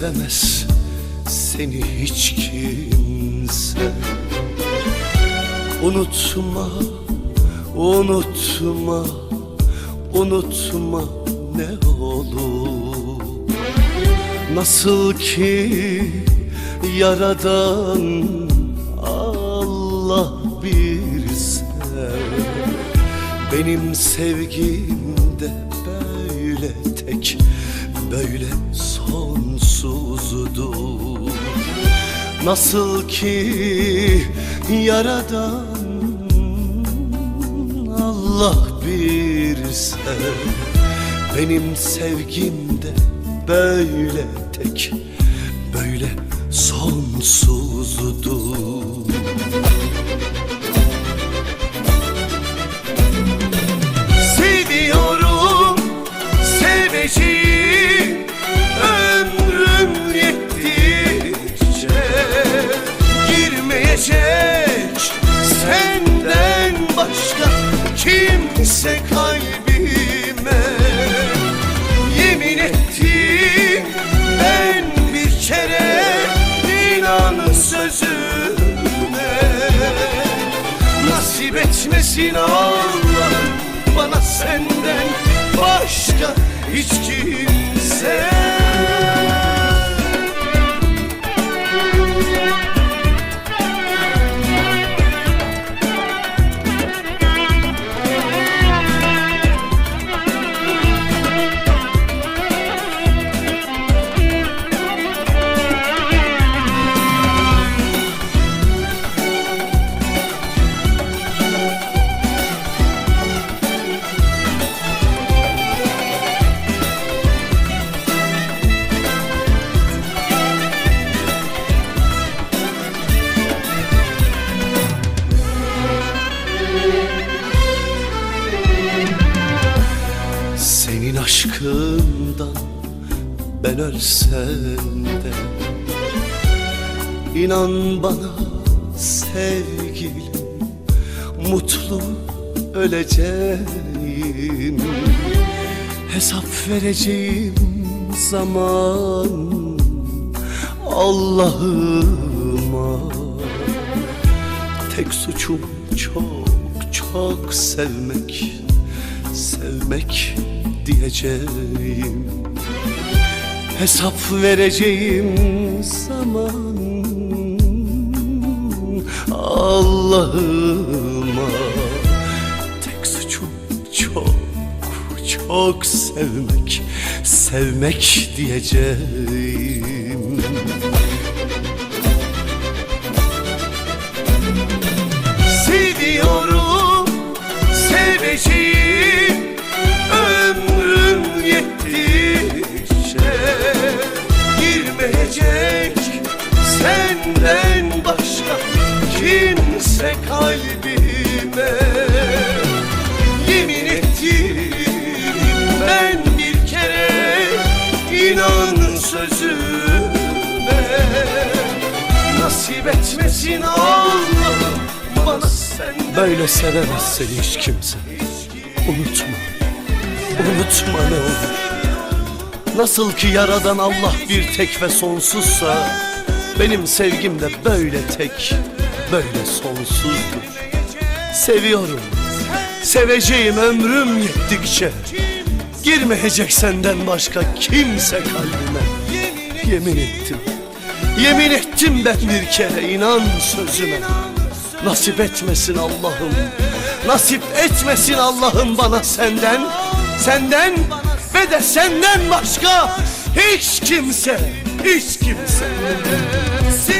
sevemez seni hiç kimse. Unutma, unutma, unutma ne olur. Nasıl ki yaradan Allah bir sev. Benim sevgim de böyle tek Böyle sonsuzdur Nasıl ki yaradan Allah bir sev Benim sevgim de böyle tek Böyle sonsuzdur kimse kalbime. Yemin ettim ben bir kere inan sözüme. Nasip etmesin Allah'ım bana senden başka hiç kimse ben ölsem de. İnan bana sevgilim Mutlu öleceğim. Hesap vereceğim zaman Allah'ıma. Tek suçum çok çok sevmek Sevmek diyeceğim Hesap vereceğim zaman. Allah'ıma Tek suçum çok çok sevmek Sevmek diyeceğim senden başka kimse kalbime Yemin ettim ben bir kere inan sözüme. Nasip etmesin Allah'ım bana senden Böyle sevemez seni hiç kimse. Unutma. Unutma ne olur. Nasıl ki yaradan Allah bir tek ve sonsuzsa Benim sevgim de böyle tek Böyle sonsuzdur. Seviyorum Seveceğim ömrüm yettikçe. Girmeyecek senden başka kimse kalbime. Yemin ettim Yemin ettim ben bir kere inan sözüme. Nasip etmesin Allah'ım Nasip etmesin Allah'ım bana senden. Senden ve de senden başka hiç kimse, hiç kimse. Siz